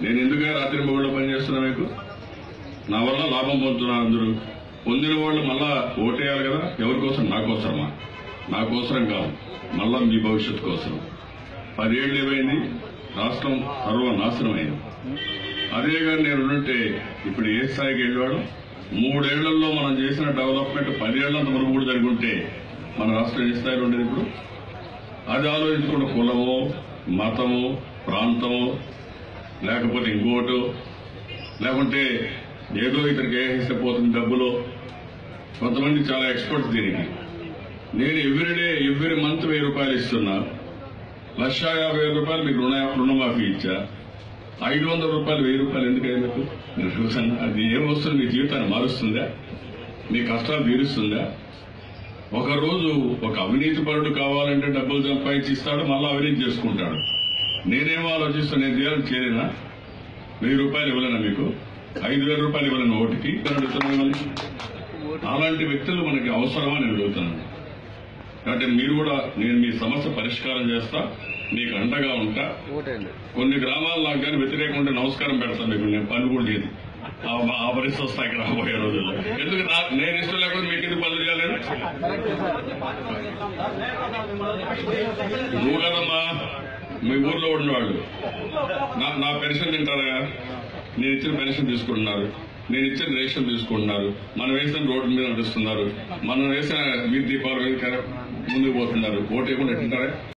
నేను ఎందుకు రాత్రి మొగుళ్ళు పనిచేస్తున్నా మీకు? నా వల్ల లాభం పొందుతున్నారు అందరూ. పొందిన వాళ్ళు మళ్ళా ఓటేయాలి కదా? ఎవరికోసం నా కోసమా? నా కోసరం కాదు. మళ్ళా మీ భవిష్యత్తు కోసం పదేళ్ళు ఏమైంది? రాష్ట్రం సర్వనాశనం అయింది అదే కానీ నేను ఉంటే ఇప్పుడు ఏ స్థాయికి వెళ్ళాడు మూడేళ్ళలో మనం చేసిన డెవలప్మెంట్ పదేళ్ళంత మనకు కూడా జరిగి ఉంటే మన రాష్ట్రం ఏ స్థాయిలో ఉండేది ఇప్పుడు? అది ఆలోచించుకున్న కులమో మతమో ప్రాంతమో లేకపోతే ఇంకోటో లేకుంటే ఏదో ఇతనికి వేసేస్తే పోతుంది డబ్బులో కొంతమంది చాలా ఎక్స్పర్ట్స్ దీనికి. నేను ఎవ్రీడే ఎవ్రీ మంత్ వెయ్యి రూపాయలు ఇస్తున్నా. లక్ష యాభై వేల రూపాయలు మీకు రుణ రుణమాఫీ ఇచ్చా? ఐదు వందల రూపాయలు వెయ్యి రూపాయలు ఎందుకయ్యా మీకు నేను చూసాను అది ఏం వస్తుంది? మీ జీవితాన్ని మారుస్తుందా? మీ కష్టాలు తీరుస్తుందా? ఒకరోజు ఒక అవినీతి పరుడు కావాలంటే డబ్బులు సంపాదించి ఇస్తాడు మళ్ళీ అవినీతి చేసుకుంటాడు. నేనేమో ఆలోచిస్తా నేను చేయాలని? చేరినా వెయ్యి రూపాయలు ఇవ్వలేనా మీకు? ఐదు వేల రూపాయలు ఇవ్వలేను ఓటుకి? అలాంటి వ్యక్తులు మనకి అవసరమా నేను అడుగుతున్నాను. కాబట్టి మీరు కూడా నేను మీ సమస్య పరిష్కారం చేస్తా మీకు అండగా ఉంటా. కొన్ని గ్రామాల్లో నాకు కానీ వ్యతిరేకం ఉంటే నమస్కారం పెడతాను మీకు. నేను పని కూడా లేదు ఆ- ఆ పరిస్థితి వస్తాయి ఇక్కడ రాబోయే రోజుల్లో. ఎందుకు నేను ఇష్టం లేకుండా మీకు ఎందుకు పనులు చేయాలి నువ్వు కదమ్మా మీ ఊర్లో ఉన్నవాళ్ళు. నా నా పెన్షన్ తింటారా నేను ఇచ్చిన పెన్షన్ తీసుకుంటున్నారు. నేను ఇచ్చిన రేషన్ తీసుకుంటున్నారు. మనం వేసిన రోడ్డు మీద నడుస్తున్నారు. మనం వేసిన వీధి దీపాలు ముందుకు పోతున్నారు. ఓటు వేయకుండా తింటారా?